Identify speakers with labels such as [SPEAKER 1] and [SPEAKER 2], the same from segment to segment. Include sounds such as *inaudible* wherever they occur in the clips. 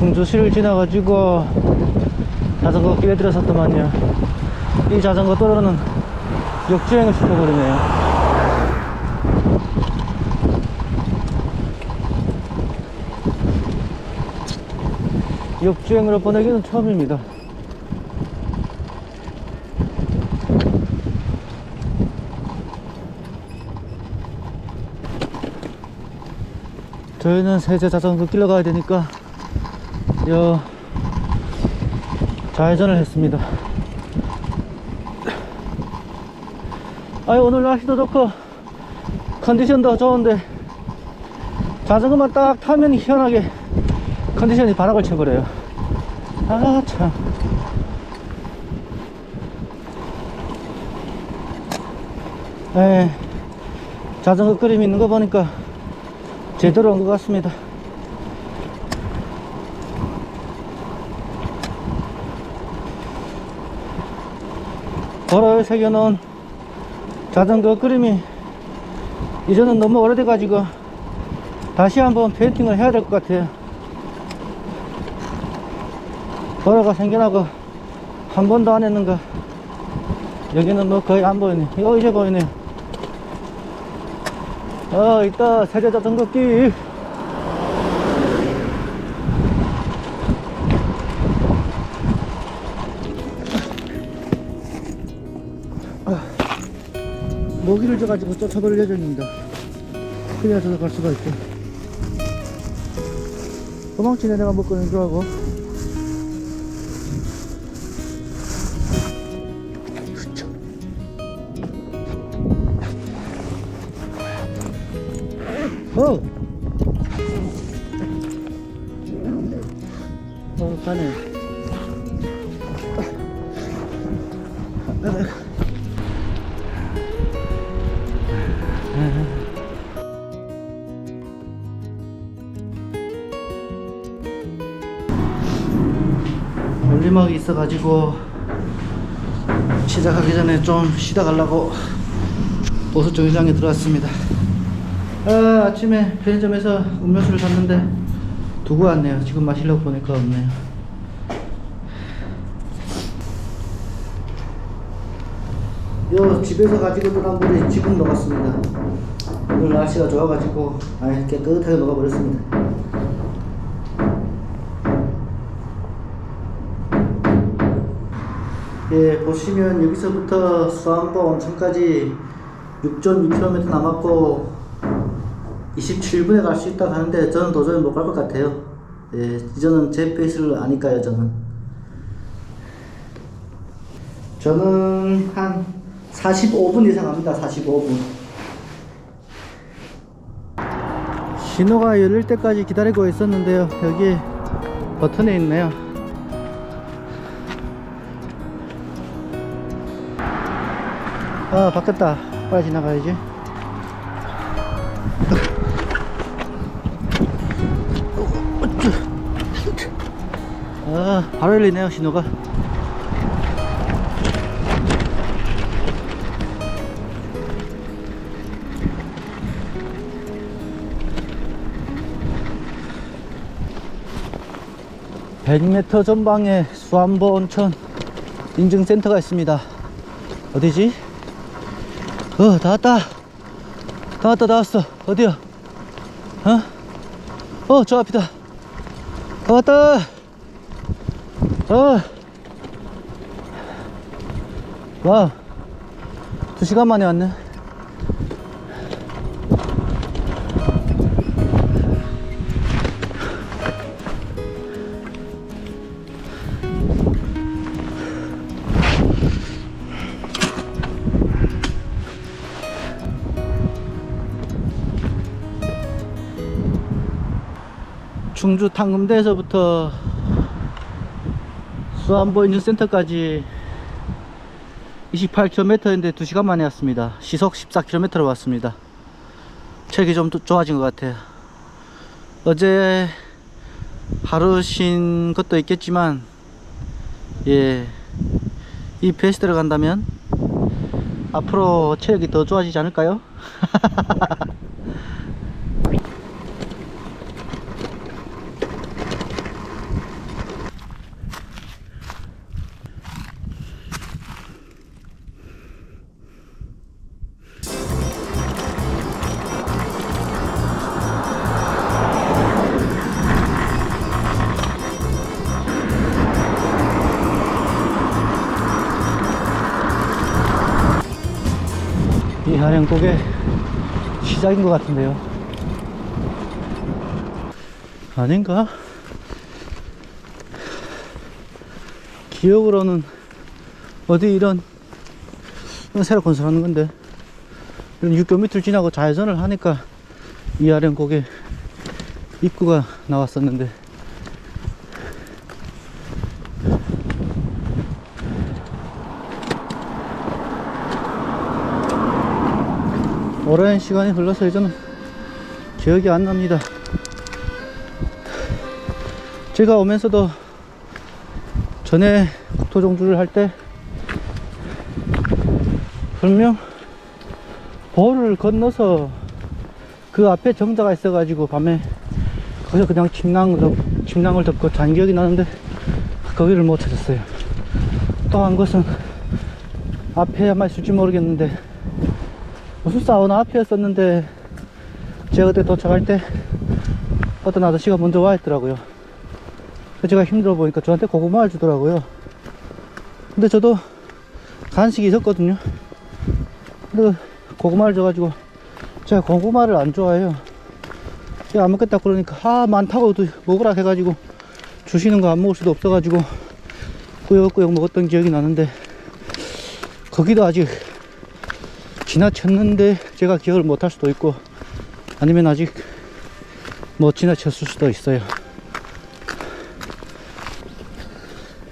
[SPEAKER 1] 충주시를 지나가지고 자전거 길에 들어섰더만요. 이 자전거 도로는 역주행을 시켜버리네요. 역주행으로 보내기는 처음입니다. 저희는 세제 자전거 길러 가야 되니까 여 좌회전을 했습니다. 아유 오늘 날씨도 좋고 컨디션도 좋은데 자전거만 딱 타면 희한하게 컨디션이 바닥을 쳐버려요. 아 참. 에 자전거 그림 있는 거 보니까 제대로 온 것 같습니다. 도로에 새겨놓은 자전거 그림이 이제는 너무 오래돼 가지고 다시 한번 페인팅을 해야 될 것 같아요. 도로가 생겨나고 한 번도 안 했는가. 여기는 뭐 거의 안 보이네. 이거 이제 보이네요. 어, 있다. 세제 자전거 길. 줘가지고 쫓아버릴 예정입니다. 그래야 저도 갈 수가 있고. 도망치네 내가 먹고 있는 줄 알고. 그쵸. 어! 어, 가네. 있어가지고 시작하기 전에 좀 쉬다 가려고 보수 정류장에 들어왔습니다. 아, 아침에 편의점에서 음료수를 샀는데 두고 왔네요. 지금 마시려고 보니까 없네요. 요 집에서 가지고 들어간 물이 지금 녹았습니다. 오늘 날씨가 좋아가지고 아예 깨끗하게 녹아버렸습니다. 예, 보시면 여기서부터 수안보 온천까지 6.6km 남았고 27분에 갈 수 있다고 하는데 저는 도저히 못 갈 것 같아요. 예, 이제는 제 페이스를 아니까요, 저는. 저는 한 45분 이상 합니다, 45분. 신호가 열릴 때까지 기다리고 있었는데요. 여기 버튼이 있네요. 아, 바뀌었다. 빨리 지나가야지. 아, 바로 열리네요, 신호가. (100m) 전방에 수안보 온천 인증센터가 있습니다 어디지? 어, 다 왔다. 다 왔다, 다 왔어. 어디야? 어? 어, 저 앞이다. 다 왔다. 어. 와. 두 시간 만에 왔네. 충주 탕금대에서부터 수안보 인증센터까지 28km인데 2시간 만에 왔습니다. 시속 14km로 왔습니다. 체력이 좀더 좋아진 것 같아요. 어제 하루 쉰 것도 있겠지만, 예, 이 페이스대로 간다면 앞으로 체력이 더 좋아지지 않을까요? *laughs* 이하령곡의 시작인 것 같은데요. 아닌가? 기억으로는 어디 이런 새로 건설하는 건데 이런 6km 지나고 좌회전을 하니까 이하령곡의 입구가 나왔었는데 오랜 시간이 흘러서 이제는 기억이 안 납니다. 제가 오면서도 전에 국토종주를 할 때 분명 보를 건너서 그 앞에 정자가 있어가지고 밤에 거기서 그냥 침낭을, 덮, 침낭을 덮고 잔 기억이 나는데 거기를 못 찾았어요. 또 한 것은 앞에 아마 있을지 모르겠는데 무슨 사우나 앞이었었는데 제가 그때 도착할 때 어떤 아저씨가 먼저 와 있더라고요. 제가 힘들어 보니까 저한테 고구마를 주더라고요. 근데 저도 간식이 있었거든요. 근데 그 고구마를 줘가지고 제가 고구마를 안 좋아해요. 제가 안 먹겠다 그러니까 아 많다고 도 먹으라 해가지고 주시는 거 안 먹을 수도 없어가지고 꾸역꾸역 먹었던 기억이 나는데 거기도 아직 지나쳤는데 제가 기억을 못 할 수도 있고 아니면 아직 못 지나쳤을 수도 있어요.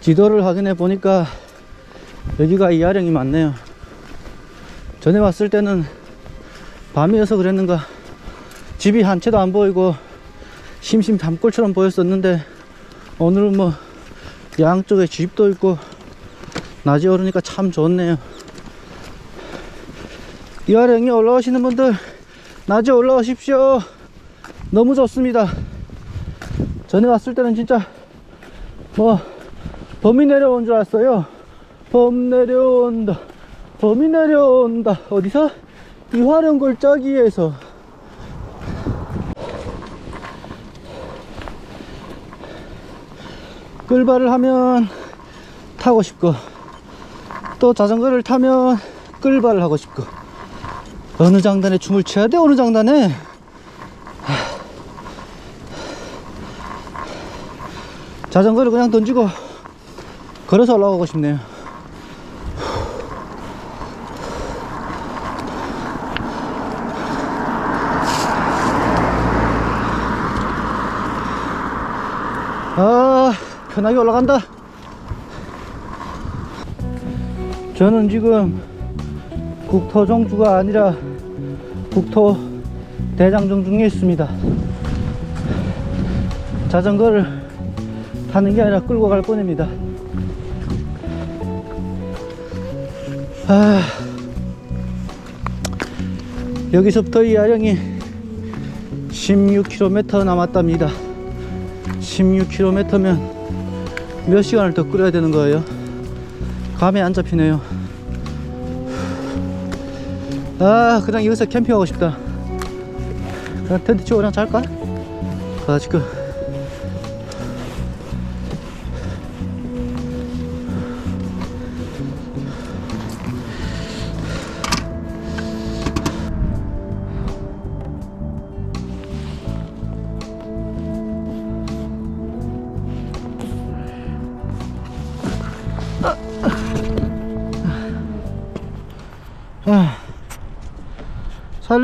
[SPEAKER 1] 지도를 확인해 보니까 여기가 이하령이 맞네요. 전에 왔을 때는 밤이어서 그랬는가 집이 한 채도 안 보이고 심심 담골처럼 보였었는데 오늘은 뭐 양쪽에 집도 있고 낮에 오르니까 참 좋네요. 이하령이 올라오시는 분들 낮에 올라오십시오. 너무 좋습니다. 전에 왔을 때는 진짜 뭐 범이 내려온 줄 알았어요. 범 내려온다. 범이 내려온다. 어디서? 이화령 골짜기에서. 끌바를 하면 타고 싶고 또 자전거를 타면 끌바를 하고 싶고 어느 장단에 춤을 춰야 돼 어느 장단에 하. 자전거를 그냥 던지고 걸어서 올라가고 싶네요 아 편하게 올라간다 저는 지금 국토종주가 아니라 국토 대장정 중에 있습니다 자전거를 타는 게 아니라 끌고 갈 뻔입니다 아, 여기서부터 이 아령이 16km 남았답니다 16km면 몇 시간을 더 끌어야 되는 거예요? 감이 안 잡히네요. 아, 그냥 여기서 캠핑하고 싶다. 그냥 텐트 치고 그냥 잘까? 아, 지금.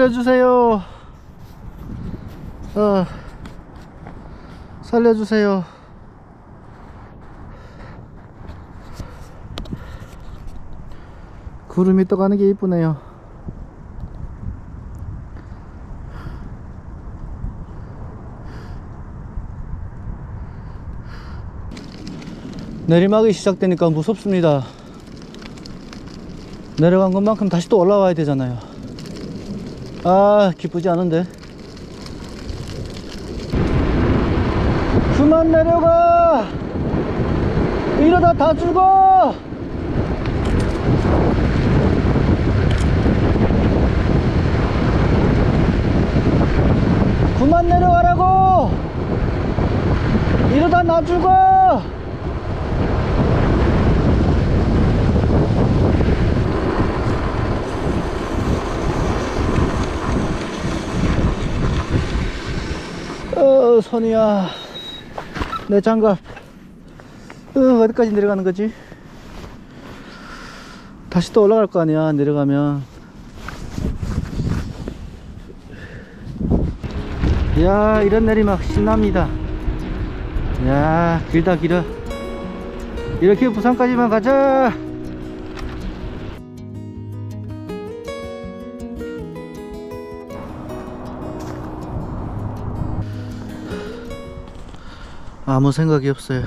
[SPEAKER 1] 살려주세요. 아, 살려주세요. 구름이 떠가는 게 이쁘네요. 내리막이 시작되니까 무섭습니다. 내려간 것만큼 다시 또 올라와야 되잖아요. 아, 기쁘지 않은데. 그만 내려가! 이러다 다 죽어! 그만 내려가라고! 이러다 나 죽어! 어, 선이야. 내 장갑. 어, 어디까지 내려가는 거지? 다시 또 올라갈 거 아니야, 내려가면. 야, 이런 내리막 신납니다. 야, 길다, 길어. 이렇게 부산까지만 가자! 아무 생각이 없어요.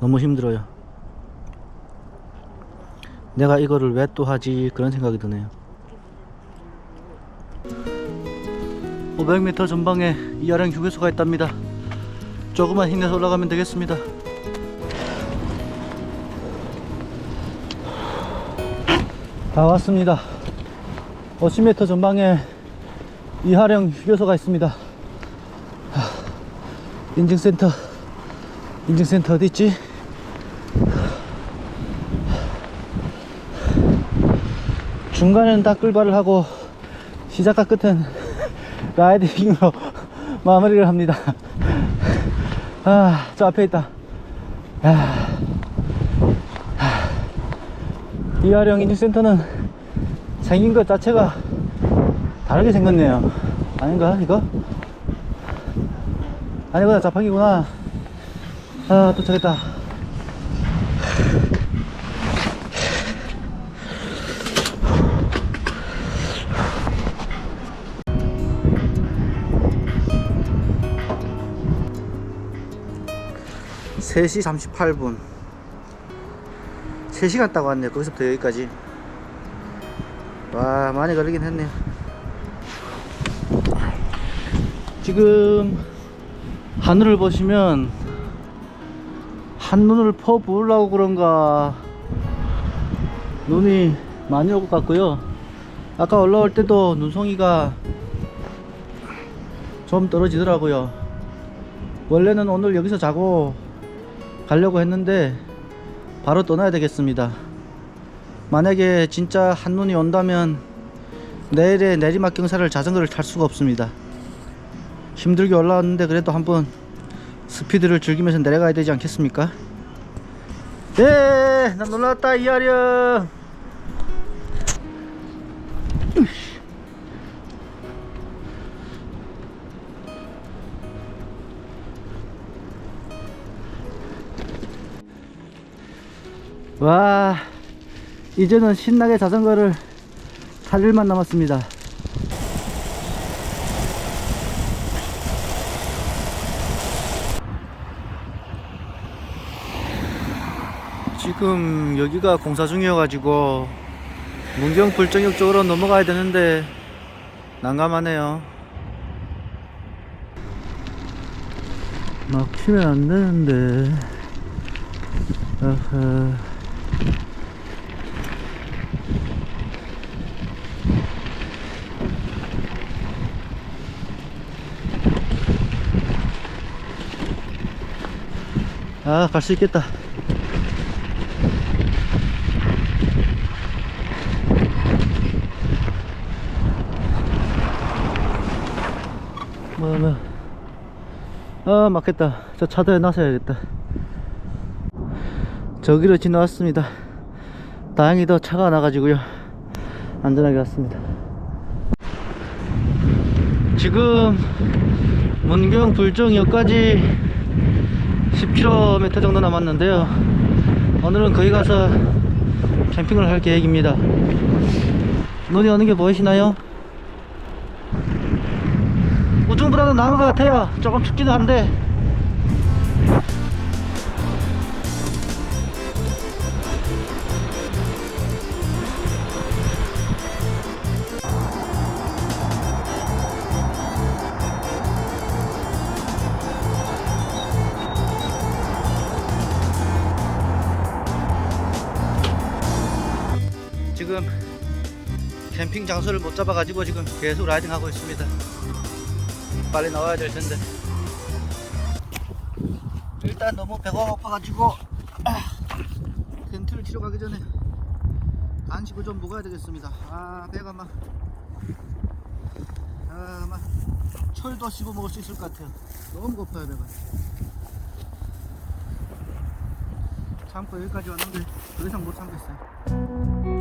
[SPEAKER 1] 너무 힘들어요. 내가 이거를 왜 또 하지 그런 생각이 드네요. 500m 전방에 이하령 휴게소가 있답니다. 조금만 힘내서 올라가면 되겠습니다. 다 왔습니다. 50m 전방에 이하령 휴게소가 있습니다. 하, 인증센터, 인증센터 어디 있지? 중간은 다 끌발을 하고 시작과 끝은 *laughs* 라이딩으로 *laughs* 마무리를 합니다. 아, 저 앞에 있다. 아, 이하령 인증센터는 생긴 것 자체가 다르게 생겼네요. 아닌가, 이거? 아니구나, 자판기구나. 아, 도착했다. 세시 38분 3시간 따고 왔네요 거기서부터 여기까지. 와 많이 걸리긴 했네요 지금 하늘을 보시면 한눈을 퍼 부으려고 그런가 눈이 많이 올것 같고요. 아까 올라올 때도 눈송이가 좀 떨어지더라고요. 원래는 오늘 여기서 자고 가려고 했는데 바로 떠나야 되겠습니다. 만약에 진짜 한눈이 온다면 내일의 내리막 경사를 자전거를 탈 수가 없습니다. 힘들게 올라왔는데 그래도 한번 스피드를 즐기면서 내려가야 되지 않겠습니까? 예, 난 올라왔다 이하령. 와 이제는 신나게 자전거를 탈 일만 남았습니다. 지금 여기가 공사 중이어 가지고 문경 불정역 쪽으로 넘어가야 되는데 난감하네요. 막히면 안 되는데. 어허. 아, 갈 수 있겠다. 뭐, 뭐. 아, 막혔다. 저 차도에 놔서야겠다. 저기로 지나왔습니다. 다행히도 차가 나가지고요. 안전하게 왔습니다. 지금 문경 불정역까지 10km 정도 남았는데요. 오늘은 거기 가서 캠핑을 할 계획입니다. 눈이 오는 게 보이시나요? 우중보다는 나은 것 같아요. 조금 춥기도 한데. 캠핑 장소를 못 잡아가지고 지금 계속 라이딩 하고 있습니다. 빨리 나와야 될 텐데. 일단 너무 배가 고파가지고 아, 텐트를 치러 가기 전에 간식을 좀 먹어야 되겠습니다. 아 배가 막, 아, 막 철도 씹어 먹을 수 있을 것 같아요. 너무 고파요 배가. 참고 여기까지 왔는데 더 이상 못 참겠어요.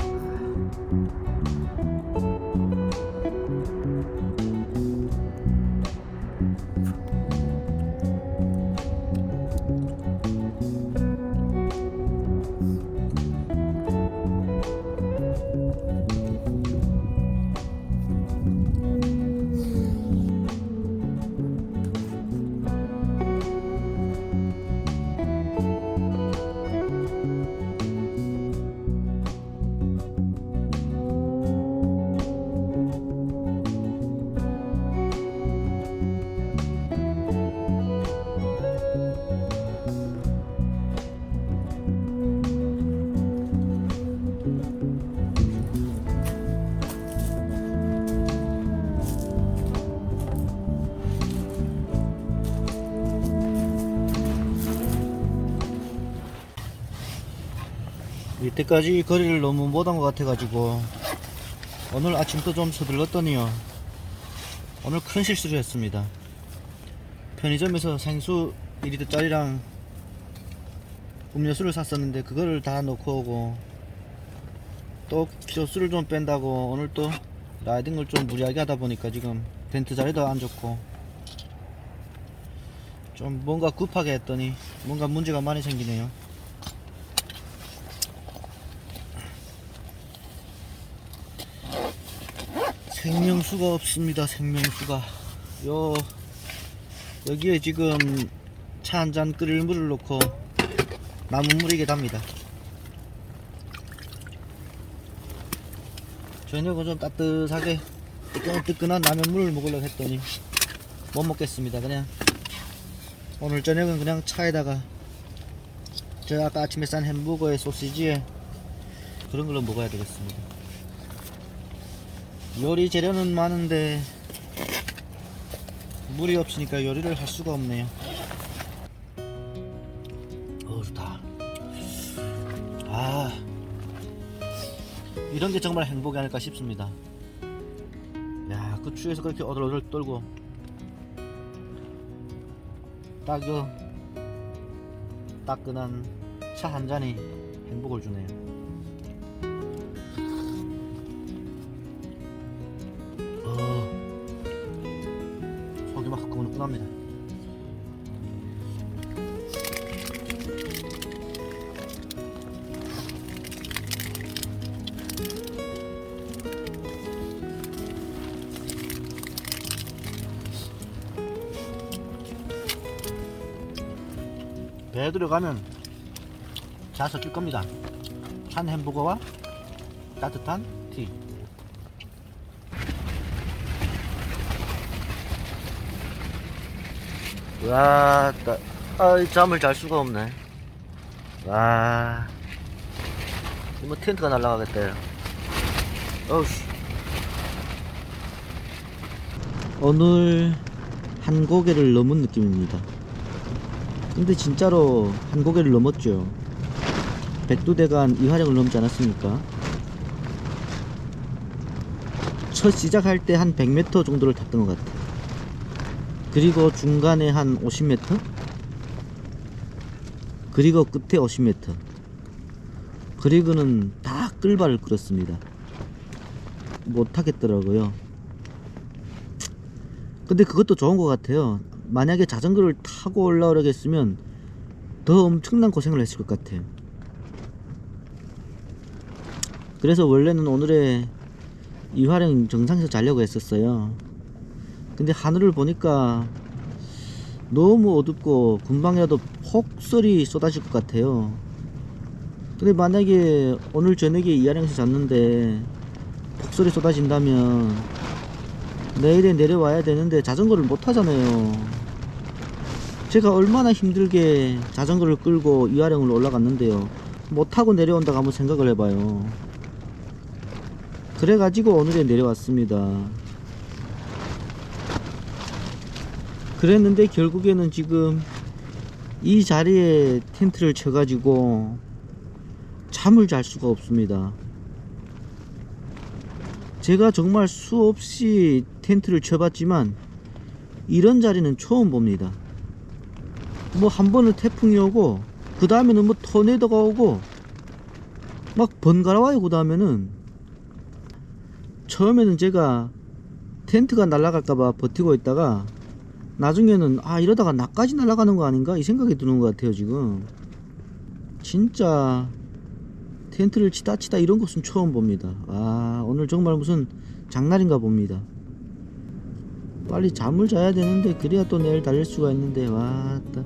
[SPEAKER 1] 때까지 거리를 너무 못한 것 같아가지고 오늘 아침부터 좀 서둘렀더니요. 오늘 큰 실수를 했습니다. 편의점에서 생수 2리터짜리랑 음료수를 샀었는데 그거를 다 넣고 오고 또 키로수를 좀 뺀다고 오늘 또 라이딩을 좀 무리하게 하다 보니까 지금 텐트 자리도 안 좋고 좀 뭔가 급하게 했더니 뭔가 문제가 많이 생기네요 생명수가 없습니다. 생명수가 요 여기에 지금 차 한 잔 끓일 물을 넣고 나무물이게 답니다. 저녁은 좀 따뜻하게 뜨끈뜨끈한 라면물을 먹으려고 했더니 못 먹겠습니다. 그냥 오늘 저녁은 그냥 차에다가 저 아까 아침에 싼 햄버거에 소시지에 그런 걸로 먹어야 되겠습니다. 요리 재료는 많은데 물이 없으니까 요리를 할 수가 없네요. 어 좋다. 아 이런 게 정말 행복이 아닐까 싶습니다. 야, 그 추위에서 그렇게 어들어들 떨고 딱요 따끈한 차 한 잔이 행복을 주네요. 배에 들어가면 잘 섞일 겁니다. 찬 햄버거와 따뜻한 티. 와, 따, 아, 잠을 잘 수가 없네. 와, 이뭐 텐트가 날라가겠다. 어우씨. 오늘 한 고개를 넘은 느낌입니다. 근데 진짜로 한 고개를 넘었죠. 백두대간 이화령을 넘지 않았습니까? 첫 시작할 때 한 100m 정도를 탔던 것 같아요. 그리고 중간에 한 50m 그리고 끝에 50m 그리고는 다 끌발을 끌었습니다 못하겠더라고요 근데 그것도 좋은 것 같아요 만약에 자전거를 타고 올라오려고 했으면 더 엄청난 고생을 했을 것 같아요 그래서 원래는 오늘의 이화령 정상에서 자려고 했었어요 근데 하늘을 보니까 너무 어둡고 금방이라도 폭설이 쏟아질 것 같아요. 근데 만약에 오늘 저녁에 이하령에서 잤는데 폭설이 쏟아진다면 내일에 내려와야 되는데 자전거를 못 타잖아요. 제가 얼마나 힘들게 자전거를 끌고 이하령을 올라갔는데요. 못 타고 내려온다고 한번 생각을 해봐요. 그래가지고 오늘에 내려왔습니다. 그랬는데 결국에는 지금 이 자리에 텐트를 쳐가지고 잠을 잘 수가 없습니다. 제가 정말 수없이 텐트를 쳐봤지만 이런 자리는 처음 봅니다. 뭐 한 번은 태풍이 오고 그 다음에는 뭐 토네이도가 오고 막 번갈아 와요 그 다음에는. 처음에는 제가 텐트가 날아갈까봐 버티고 있다가 나중에는 아 이러다가 나까지 날아가는 거 아닌가? 이 생각이 드는 것 같아요 지금. 진짜 텐트를 치다 치다 이런 것은 처음 봅니다. 아 오늘 정말 무슨 장날인가 봅니다. 빨리 잠을 자야 되는데 그래야 또 내일 달릴 수가 있는데 와따